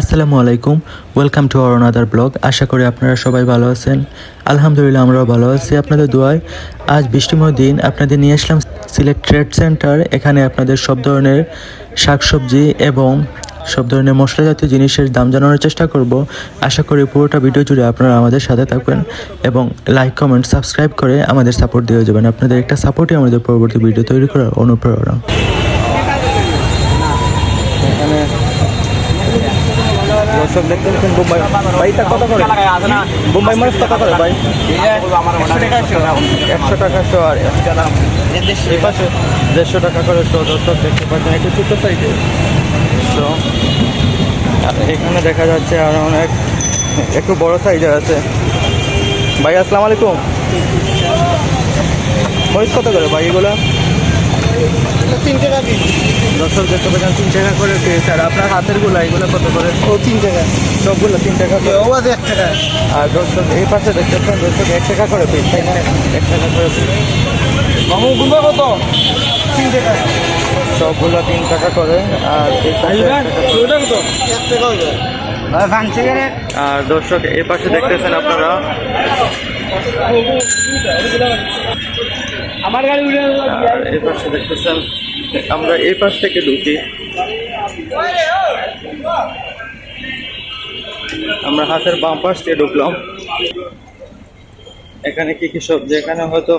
আসসালামু আলাইকুম welcome to our another blog আশা করি আপনারা সবাই ভালো আছেন। আলহামদুলিল্লাহ, আমরাও ভালো আছি। আপনাদের দোয়ায় আজ বৃষ্টিময় দিন। আপনাদের নিয়ে আসলাম সিলেট ট্রেড সেন্টার এখানে আপনাদের সব ধরনের শাকসবজি এবং সব ধরনের মশলা জাতীয় জিনিসের দাম জানানোর চেষ্টা করব। আশা করি পুরোটা ভিডিও জুড়ে আপনারা আমাদের সাথে থাকবেন এবং লাইক কমেন্ট সাবস্ক্রাইব করে আমাদের সাপোর্ট দিয়ে যাবেন। আপনাদের একটা সাপোর্টই আমাদের পরবর্তী ভিডিও তৈরি করার অনুপ্রেরণা এখানে দর্শক দেখতে পাচ্ছেন, বোম্বাই বাইটা কত করে? বোম্বাই মাছ কত করে ভাই? একশো টাকা শো আর পাশে দেড়শো টাকা করে শো দর্শক দেখতে পাচ্ছেন, একটু ছোটো সাইজে। শো। আর এখানে দেখা যাচ্ছে আর অনেক, একটু বড় সাইজের আছে। ভাই, আসসালামু আলাইকুম। মরিচ কত করে ভাই এগুলো? তিন টাকা পিস দর্শক দেখতে পাচ্ছেন তিন টাকা করে পেয়েছে আর আপনার হাতেরগুলো এগুলো কত করে? ও তিন টাকা। সবগুলো তিন টাকা করে। ও আছে এক টাকা। আর দর্শক এই পাশে দেখতে পাচ্ছেন দর্শক এক টাকা করে পিস তাই না? এক টাকা করে। মামু গুলো কত? তিন টাকা। সবগুলো তিন টাকা করে আর এই পাশে ওটা কত? এক টাকা আর দর্শক এই পাশে দেখতেছেন আপনারা। আমার গাড়ি আর এই পাশে দেখতেছেন, আমরা এই পাশ থেকে ঢুকি। আমরা হাতের বাম পাশ দিয়ে ঢুকলাম। এখানে কি কি সবজি? এখানে হয়তো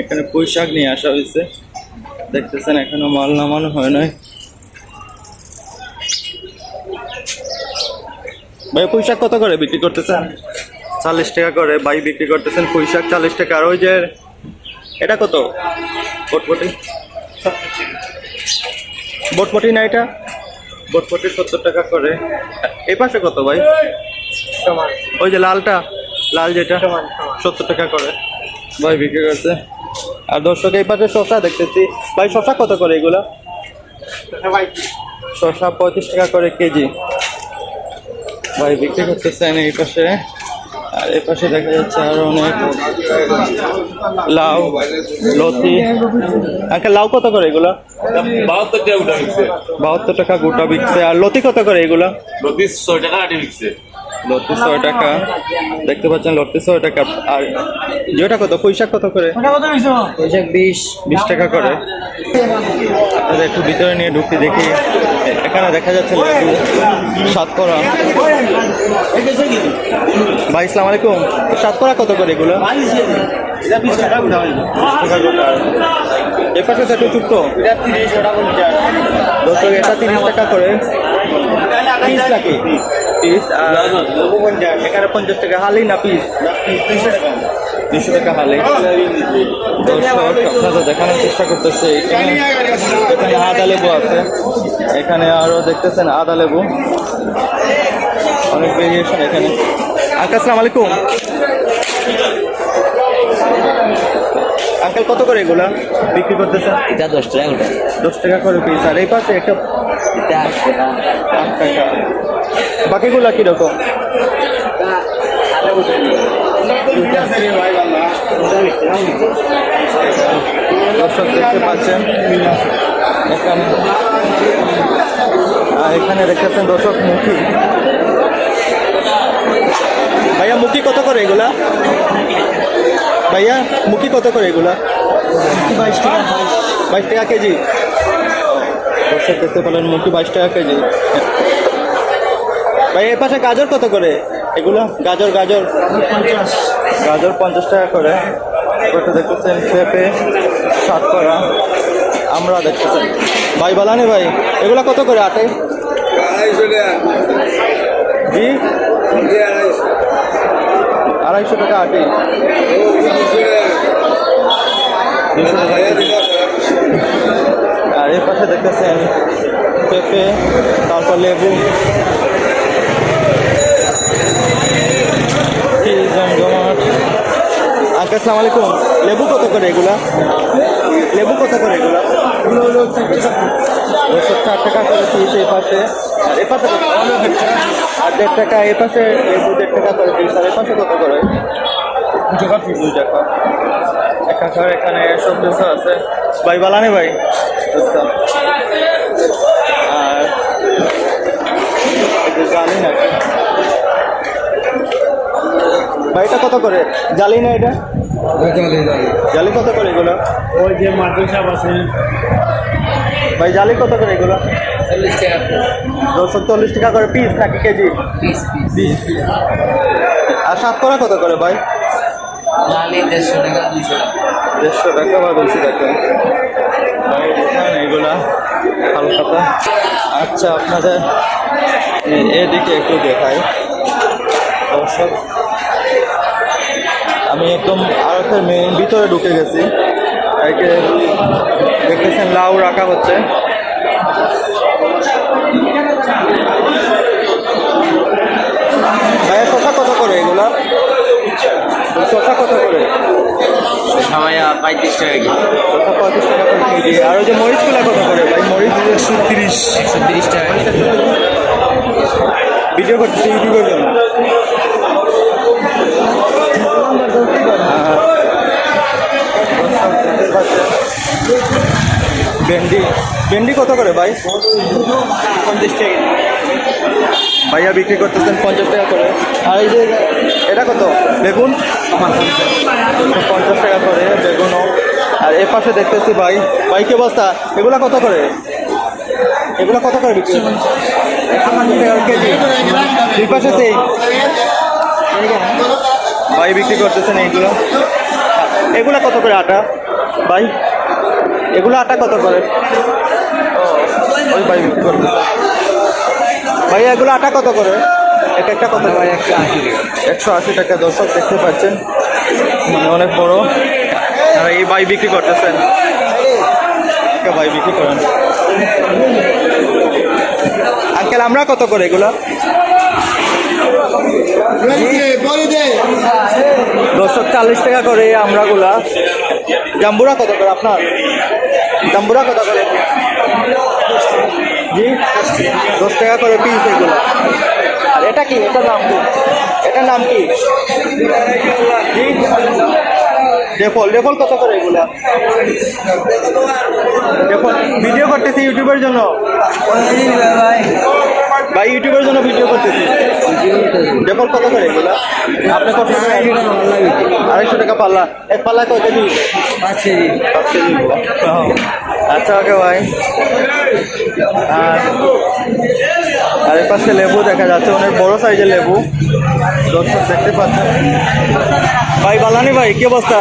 এখানে পুঁই শাক নিয়ে আসা হয়েছে। দেখতেছেন, এখনও মাল নামানো হয় নাই। ভাই পুঁই শাক কত করে বিক্রি করতেছেন? চাল্লিশ টাকা করে। বাই বিক্রি করতেছেন পুঁই শাক চাল্লিশ টাকা। আর ওই যে এটা কত? বটবটি? বটবটি না এটা? বটবটি সত্তর টাকা করে। এই পাশে কত ভাই? ওই যে লালটা লাল যেটা সত্তর টাকা করে। ভাই বিক্রি করছে। আর দর্শক এই পাশে শশা দেখতেছি। ভাই শশা কত করে এগুলা? শশা পঁয়ত্রিশ টাকা করে কেজি। ভাই বিক্রি করতেছেন এই পাশে। আর এই পাশে দেখা যাচ্ছে আরও অনেক লাউ লতি। একটা লাউ কত করে এগুলা? বাহাত্তর টাকা গোটা বিকছে। বাহাত্তর টাকা গোটা বিকছে। আর লতি কত করে এগুলা? লতি ছয় টাকা আটি বিকছে। ছয় টাকা। দেখতে পাচ্ছেন ছয় টাকা। আর যেটা কত? পয়সা কত করে? ওটা কত হইছে পয়সা বিশ। বিশ টাকা করে। আপনাদের একটু ভিতরে নিয়ে ঢুকতে দেখি। এখানে দেখা যাচ্ছে লেবু সাতকরা ভাই ইসলাম আলাইকুম। সাতকরা কত করে এগুলো? এটা বিশ টাকা উঠা হইবে টাকা গোটা। এ পাশে তো একটু চুক্ত। এটা তিরিশ টাকা পঞ্চাশ তিরিশ টাকা করে পিস নাকি পিস আর এখানে পঞ্চাশ টাকা হালি না পিস টাকা। দুশো টাকা হালি। দর্শক আপনাদের দেখানোর চেষ্টা করতেছে। এখানে এখানে আদা লেবু আছে। এখানে আরও দেখতেছেন আদা লেবু। অনেক ভেরিয়েশন এখানে। আঙ্কাল আসসালামু আলাইকুম। আঙ্কেল কত করে এগুলা? বিক্রি করতেছেন? এটা দশ টাকা দশ টাকা করে পিস আর এই পাশে একটা টাকা বাকিগুলা কীরকম? দর্শক দেখতে পাচ্ছেন। এখানে আর এখানে দেখতেছেন দর্শক মুখী। ভাইয়া মুখী কত করে এগুলা? ভাইয়া মুখী কত করে এগুলা? বাইশ টাকা বাইশ টাকা কেজি। দর্শক দেখতে পেলেন মুখী বাইশ টাকা কেজি। ভাই এর পাশে গাজর কত করে? এগুলো? গাজর গাজর। গাজর পঞ্চাশ টাকা করে। এবারটা দেখতেছেন পেঁপে সাত করা। আমরা দেখতেছেন ভাই, বালানি ভাই, এগুলো কত করে আটে? জি? আড়াইশো টাকা আটে। দুশো টাকা। আর এর পাশে দেখতেছেন পেঁপে তারপর লেবু জমজমাট আসসালামু আলাইকুম। লেবু কত করে এগুলা? লেবু কত করে এগুলা? দুশো ষাট টাকা করে পিস এই পাশে। আর এ পাশে? আর দেড় টাকা এ পাশে লেবু দেড় টাকা করে পিস আর এ পাশে কত করে? দুই টাকা এখানে সব আছে। ভাই বালানি ভাই? আর জানি না বা এটা কত করে? জালি না এটা? জালি কত করে এগুলো? ওই যে মার্কেল সাপ আছে। ভাই জালি কত করে এগুলো? দুশো চল্লিশ টাকা করে পিস নাকি কেজি? আর সাত সাতকরা কত করে ভাই? দেড়শো টাকা দুশো টাকা। দেড়শো টাকা বা দুশো টাকা এগুলা হালখাতা আচ্ছা আপনাদের এদিকে একটু দেখাই। দর্শক, আমি একদম আর একটা মেন ভিতরে ঢুকে গেছি। একে দেখতেছেন লাউ রাখা হচ্ছে। ভাইয়া, শশা কত করে এগুলা? শশা কত করে? সবাই পঁয়ত্রিশ টাকা কি পঁয়ত্রিশ টাকা কেজি। আর ওই যে মরিচগুলা কত করে? ভাই মরিচ একশো তিরিশ একশো তিরিশ টাকা ভিডিও করতেছি ইউটিউবের জন্য। ভেন্ডি ভেন্ডি কত করে ভাই? পঞ্চাশ টাকা। ভাইয়া বিক্রি করতেছেন পঞ্চাশ টাকা করে। আর এই যে এটা কত? বেগুন? পঞ্চাশ টাকা করে বেগুনও আর এ পাশে দেখতেছি ভাই বাইকে বস্তা এগুলা কত করে? এগুলো কত করে বিক্রি? কেজি দুই পাশে সেই ভাই বিক্রি করতেছেন এইগুলো। এগুলা কত করে আটা? ভাই? এগুলো আটা কত করে? ওই ভাই বিক্রি ভাই এগুলো আটা কত করে? এক একটা কত ভাই একশো আশি টাকা। একশো আশি টাকা দর্শক দেখতে পাচ্ছেন। মানে অনেক বড়। এই ভাই বিক্রি করতেছেন। ভাই বিক্রি করেন। আঙ্কেল আমরা কত করে এগুলো? দশশো চাল্লিশ টাকা করে আমরাগুলা। জাম্বুরা কত করে আপনার? জাম্বুরা কত করে? জি? দশ টাকা করে পিস এগুলো। আর এটা কি? এটার নাম কি? এটার নাম কি? জি? ডেফল। ডেফল কত করে এগুলা? ডেফল। ভিডিও করতেছি ইউটিউবের জন্য। ভাই, ইউটিউবের জন্য ভিডিও করতেছি। ডেফল কত করে এগুলা? আপনি কত আড়াইশো টাকা পাল্লা। এক পাল্লা কয় কেজি? পাঁচ আচ্ছা ওকে ভাই আর আর এর পাশে লেবু দেখা যাচ্ছে, অনেক বড় সাইজের লেবু। দর্শক দেখতে পাচ্ছেন। ভাই, বালানি ভাই, কি অবস্থা?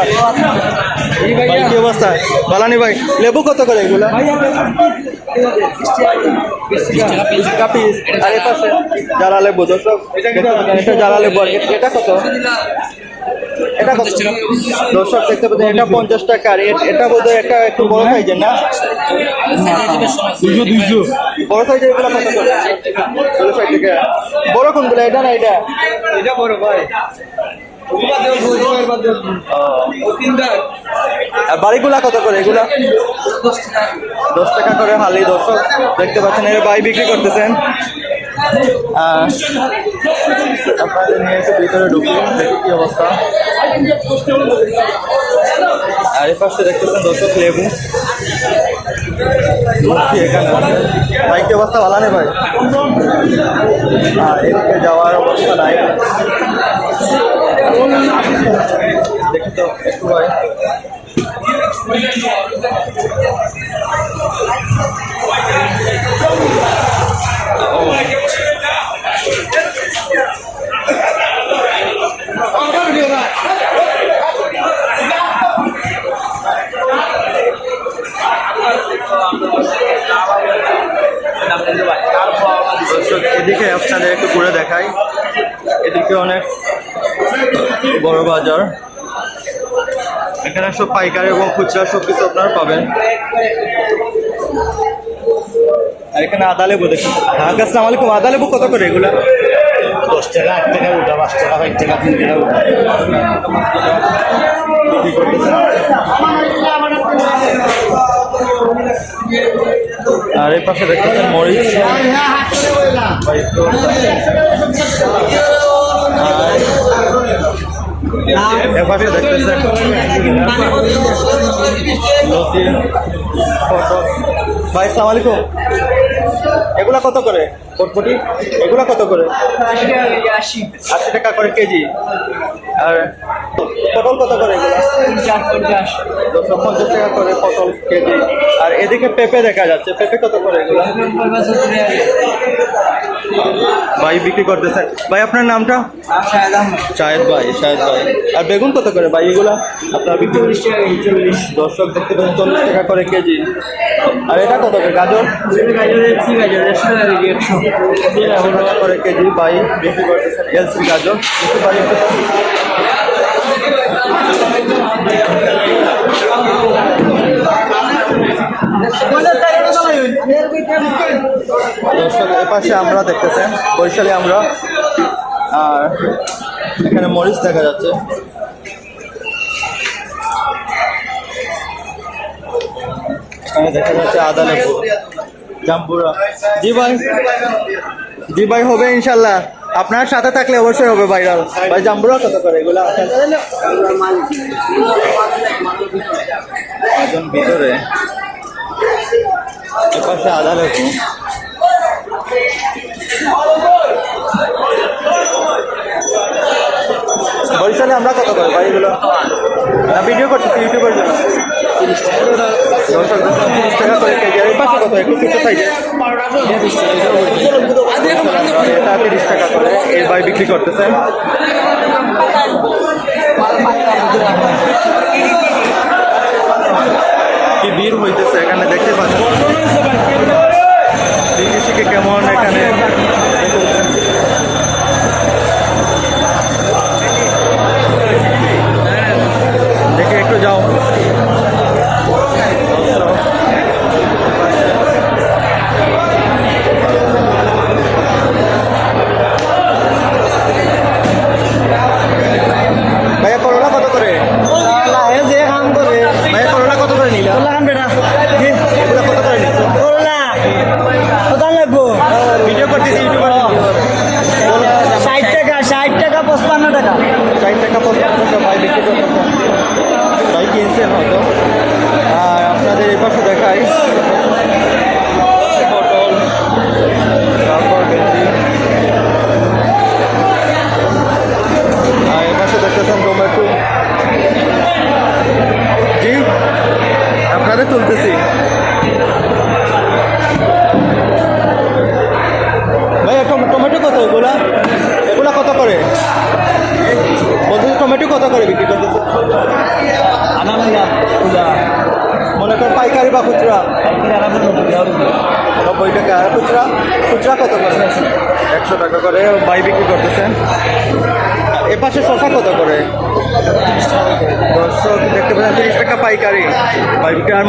কি অবস্থা? বালানি ভাই, লেবু কত করে এগুলা? আর লেবু, দর্শক এটা জারা লেবু এটা কত? এটা কত? দর্শক দেখতে পাচ্ছেন এটা পঞ্চাশ টাকা। আর এটা বোধ একটা একটু বড় সাইজের না? দুশো দুশো বড় সাইজের এগুলো কত করে? বড় কোনগুলো? এটা না এটা? এটা বড় ভাই। আর বাড়িগুলা কত করে এগুলা? দশ টাকা করে হালি দর্শক। দেখতে পাচ্ছেন এর বাই বিক্রি করতেছেন। আপনাদের নিয়ে একটু ভিতরে ঢুকি দেখি কি অবস্থা। আর এই পাশে দেখতেছেন দর্শক লেবু। লস্যি এখানে ভাই, কি অবস্থা? ভালো নেই ভাই? আর এদিকে যাওয়ার অবস্থা নাই। দেখি তো, একটু ভাই। দর্শক এদিকে আপনাদের একটু ঘুরে দেখাই। এদিকে অনেক বড় বাজার। এখানে সব পাইকারি এবং খুচরা সব কিছু আপনারা পাবেন। আর এখানে আদা লেবু দেখুন। হ্যাঁ আসসালামু আলাইকুম। আদা লেবু কত করে এগুলা? দশ টাকা, আট টাকা উঠা পাঁচ টাকা পাঁচ টাকা, তিন টাকা উঠা আর এই পাশে দেখতেছেন মরিচ। ভাই, একটু আর এ দেখতেছেন ভাই সালাম এগুলা কত করে? পটপটি এগুলো কত করে? আশি। টাকা করে কেজি। আর পটল কত করে পঞ্চাশ দুশো পঞ্চাশ টাকা করে পটল কেজি। আর এদিকে পেঁপে দেখা যাচ্ছে। পেঁপে কত করে এগুলা? ভাই বিক্রি করতেছেন ভাই আপনার নামটা? শাহেদ ভাই শাহেদ ভাই। আর বেগুন কত করে ভাই এগুলা? আপনার বিক্রি চল্লিশ। দর্শক দেখতে পাচ্ছেন চল্লিশ টাকা করে কেজি। আর এটা কত করে? গাজর? গাজর একশো। করে কেজি করতেছেন এলসি গাজর এপাশে আমরা দেখতেছেন, বরিশালে আমরা, আর এখানে মরিচ দেখা যাচ্ছে। এখানে দেখা যাচ্ছে আদা লেবু। জাম্বুরা। জি ভাই। জি ভাই হবে ইনশাল্লাহ। আপনার সাথে থাকলে অবশ্যই হবে ভাইরাল। ভাই জাম্বুরা কত করে? এগুলো একজন ভিতরে। এপাশে আদা লেবু। বরিশালে আমরা কত করে ভাই এগুলো? ভিডিও করতেছি ইউটিউবের জন্য। তিরিশ টাকা কত? এটা তিরিশ টাকা করে। এই ভাই বিক্রি কি এখানে দেখতে বিদেশিকে কেমন এখানে?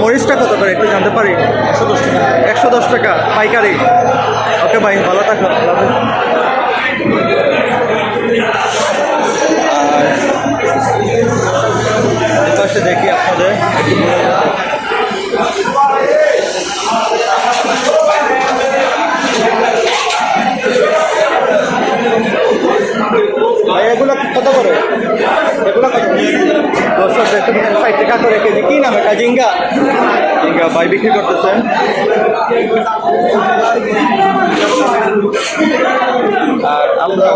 মরিচটা কত করে? একটু জানতে পারি? একশো দশ টাকা। একশো দশ টাকা পাইকারি। ওকে, ভাই, ভালো থাকো। পাশে দেখি আপনাদের। ভাই, এগুলো কত করে? এগুলো কত? দশশো দেখতে ষাট টাকা করে কেজি কি নাম এটা? জিঙ্গা। জিঙ্গা ভাই বিক্রি করতেছেন আর আমরা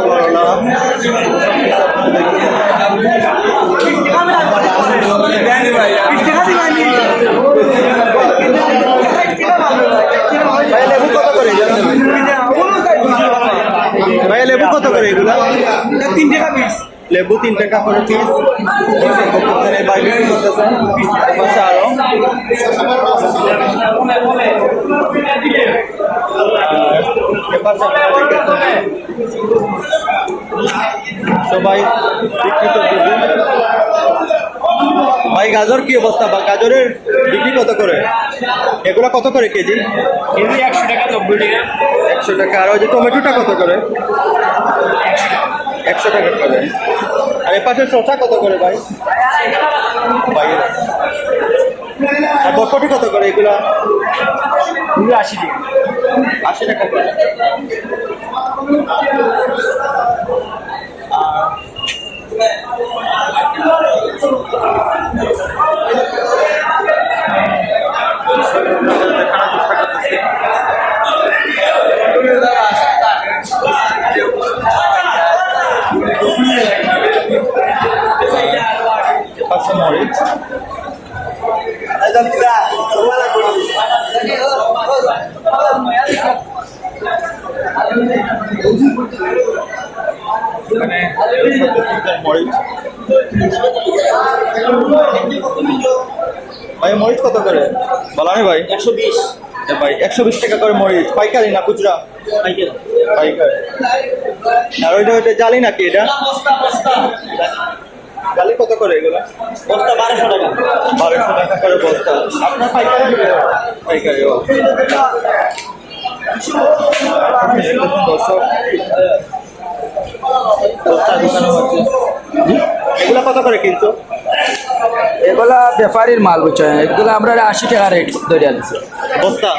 ভাই লেবু কত করে এগুলা? লেবু তিন টাকা করে পিস বিক্রি করতেছেন আরও সবাই ভাই গাজর কি অবস্থা? বা গাজরের বিক্রি কত করে? এগুলো কত করে কেজি? কেজি একশো টাকা নব্বই টাকা। একশো টাকা। আর ওই যে টমেটোটা কত করে? একশো টাকা করে। আর এ পাশে শসা কত করে ভাই? আর বটপটি কত করে এগুলা? এগুলো আশি টাকা। আশি টাকা করে। ভাই মরিচ কত করে? বলানি ভাই? একশো বিশ। ভাই একশো বিশ টাকা করে মরিচ। পাইকারি না খুচরা? পাইকারি। আর ওইটা ওইটা জালি নাকি এটা? কত করে এগুলো? বস্তা বারোশো টাকা। বারোশো টাকা করে বস্তা। আপনার পাইকারি পাইকারি ও দর্শক বস্তা দোকানে হচ্ছে। এগুলো কত করে কিনছো? এগুলা ব্যাপারীর মাল বুঝছ? এগুলো আমরা আশি টাকা রেট ধরে দিচ্ছি বস্তা?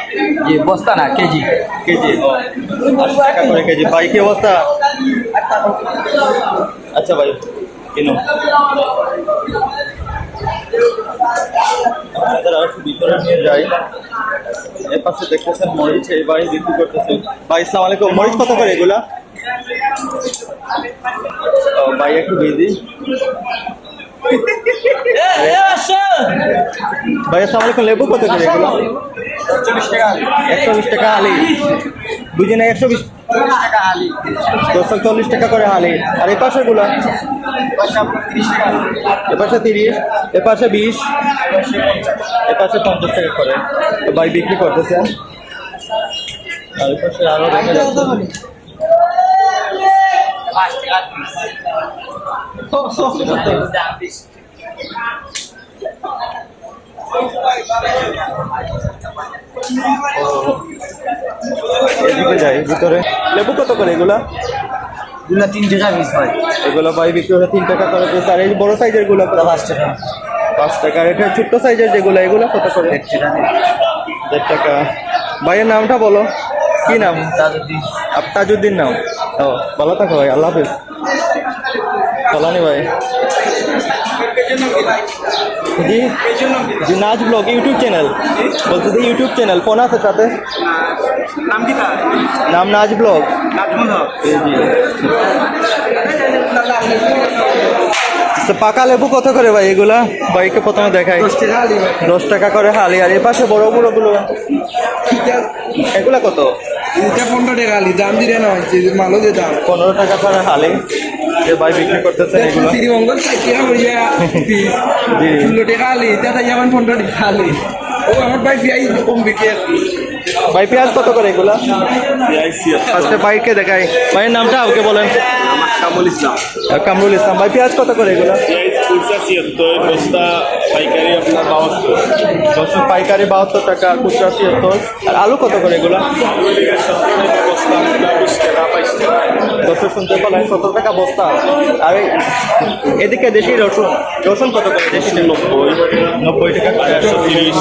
জি বস্তা না কেজি। কেজি। আশি টাকা করে কেজি। ভাই কি অবস্থা? আচ্ছা ভাই। কিনো? আর একটু ভিতরে নিয়ে যাই। এর দেখতেছেন মরিচ, এই বাড়ি বিক্রি করতেছে। ভাই কত করে এগুলা? ভাই, একটু বিজি ভাই আসসালামু আলাইকুম লেবু কত করে এগুলো? একশো বিশ টাকা আলি। দুজনে একশো বিশ দশশো চল্লিশ টাকা করে হালি আর এ পাশে গুলা? এ পাশে তিরিশ এ পাশে বিশ এ পাশে পঞ্চাশ টাকা করে। তো ভাই বিক্রি করতেছে। আর এ পাশে আরও দেখা যাচ্ছে। এদিকে যাই ভিতরে। লেবু কত করে এগুলা? এগুলো তিন টাকা পিস ভাই এগুলো ভাই বিক্রি হচ্ছে তিন টাকা করে পিস আর এই বড় সাইজেরগুলো কত? পাঁচ টাকা। পাঁচ টাকা। আর এটা ছোট্ট সাইজের যেগুলো এগুলো কত করে? দেড় টাকা ভাইয়ের নামটা বলো। কি নাম? আপ তাজউদ্দিন নাম। ও ভালো থাকো ভাই। আল্লাহ হাফিজ। চলানি ভাই। জি। নাচ ব্লগ ইউটিউব চ্যানেল। বলতে যে ইউটিউব চ্যানেল ফোন আছে সাথে? নাম কি তার নাম নাচ ব্লগ। নাজমুল হক জি তো পাকা লেবু কত করে ভাই এগুলা? বাইকে প্রথমে দেখাই। দশ টাকা করে হালি। আর এ পাশে বড় বড়গুলো এগুলা কত? পনেরো টাকা আলি দাম দিলে নয় যে মালও যে দাম। পনেরো টাকা করে হালি। যে ভাই বিক্রি করতেছেন এগুলো। শ্রীমঙ্গল ষোলো টাকা আলি দাদা যেমন পনেরো টাকা আলি ও আমার ভাই পিয়াই কম বিক্রি ভাই পেঁয়াজ কত করে এগুলা? ফার্স্টে বাইকে দেখাই। ভাইয়ের নামটা ওকে বলেন। কামুল ইসলাম। কামরুল ইসলাম। ভাই পেঁয়াজ কত করে এগুলা? পাইকারি আপনার বাহাত্তর। দশ পাইকারি বাহাত্তর টাকা খুচরা ছিয়াত্তর। আর আলু কত করে এগুলা? দশ শুনতে পারলেন সত্তর টাকা বস্তা। আর এদিকে দেশি রসুন। রসুন কত করে? দেশি নব্বই নব্বই টাকা করে একশো তিরিশ।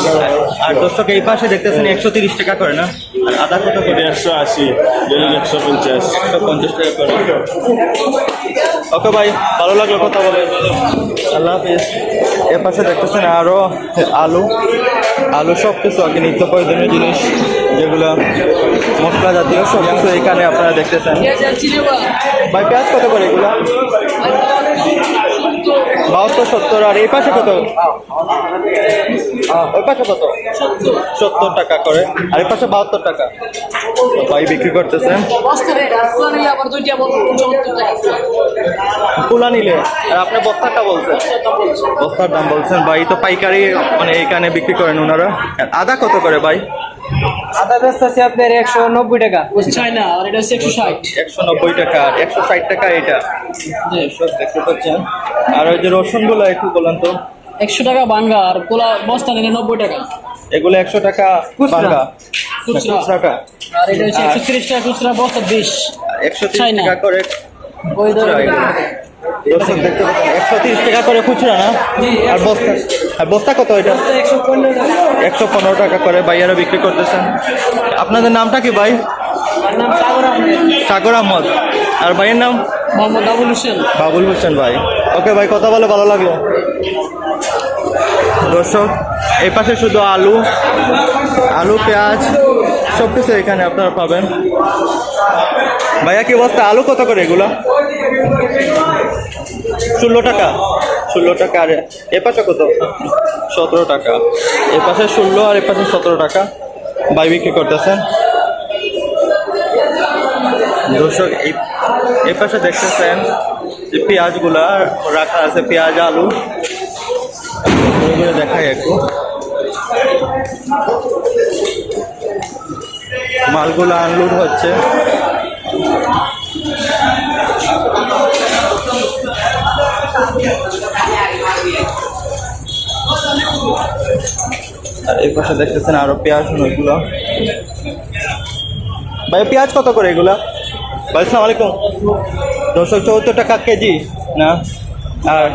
আর দর্শক এই পাশে দেখতেছেন একশো তিরিশ টাকা করে না? আর আদা কত করে? একশো আশি একশো পঞ্চাশ। একশো পঞ্চাশ টাকা করে। ওকে ভাই ভালো লাগল কথা বলে। আল্লাহ হাফিজ। এর পাশে দেখতেছেন আরও আলু। আলু সব কিছু কি নিত্য প্রয়োজনীয় জিনিস যেগুলো মশলা জাতীয় সব কিছু এখানে আপনারা দেখতেছেন। ভাই, পেঁয়াজ কত করে এগুলো? বাহাত্তর, সত্তর, আর এই পাশে কত? ওই পাশে কত? সত্তর টাকা করে। আর এই পাশে বাহাত্তর টাকা। ভাই, বিক্রি করতেছেন। কুলা নিলে, আর আপনি বস্তাটা বলছেন। বস্তার দাম বলছেন। ভাই তো পাইকারি মানে এখানে বিক্রি করেন ওনারা। আদা কত করে, ভাই? আদা আছে আপনার একশো নব্বই টাকা। চাইনা আর এটা হচ্ছে একশো ষাট। একশো নব্বই টাকা একশো ষাট টাকা এটা। সব দেখতে পাচ্ছেন। আর ওই যে রসুনগুলো একটু বলেন তো। একশো টাকা বাঙ্গা আর পোলা বস্তা নিলে নব্বই টাকা। এগুলো একশো টাকা বাঙ্গা। খুচরা। টাকা আর এটা হচ্ছে একশো তিরিশ টাকা খুচরা বস্তা বিশ। একশো। টাকা করে ওই দর্শক দেখতে পাচ্ছেন একশো তিরিশ টাকা করে খুচরা না? আর বস্তা আর বস্তা কত এটা? একশো পনেরো টাকা করে ভাইয়ারা বিক্রি করতেছেন। আপনাদের নামটা কি ভাই? সাগর আহমদ। আর ভাইয়ের নাম? মোহাম্মদ আবুল হোসেন। বাবুল হোসেন ভাই। ওকে ভাই কথা বলে ভালো লাগল? দর্শক এই পাশে শুধু আলু আলু পেঁয়াজ সব কিছু এখানে আপনারা পাবেন। ভাইয়া কি বস্তা? আলু কত করে এগুলো? ষোলো টাকা। ষোলো টাকা, আর এ পাশে কত? সতেরো টাকা। এ পাশে ষোলো, আর এ পাশে সতেরো টাকা। বাই বিক্রি করতেছেন এই এই পাশে দেখতেছেন যে পেঁয়াজগুলা রাখা আছে, পেঁয়াজ, আলু। ওইগুলো দেখাই একটু। মালগুলো আনলোড হচ্ছে। আর এই পাশে দেখতেছেন আরও পেঁয়াজ ওইগুলো ভাই, পেঁয়াজ কত করে এগুলা? ভাই সালাম আলাইকুম। দশশো চৌত্তর টাকা কেজি, না? আর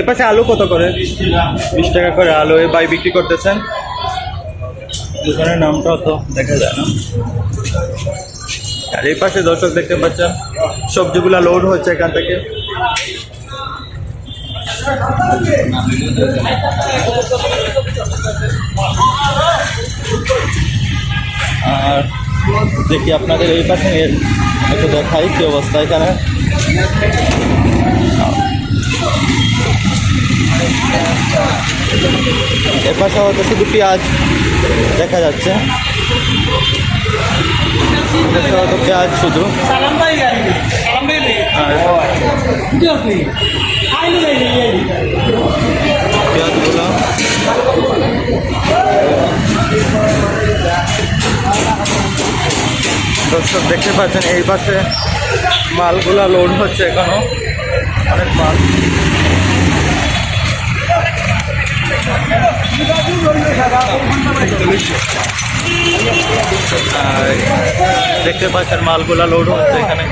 এ পাশে আলু কত করে? বিশ টাকা করে আলু। এই ভাই বিক্রি করতেছেন। দোকানের নামটা তো দেখা যায় না। আর এই পাশে দর্শক দেখতে পাচ্ছেন, সবজিগুলা লোড হচ্ছে এখান থেকে। আর দেখি আপনাদের এই পাশে এর- একটু দেখাই কি অবস্থা এখানে। এ পাশে হয়তো শুধু পেঁয়াজ দেখা যাচ্ছে। হয়তো পেঁয়াজ শুধু। সালাম ভাই গাড়ি সালাম ভাই আর পেঁয়াজগুলো দর্শক, দেখতে পাচ্ছেন, এই পাশে মালগুলা লোড হচ্ছে এখনও। অনেক মাল। আর দেখতে পাচ্ছেন, মালগুলা লোড হচ্ছে এখানে।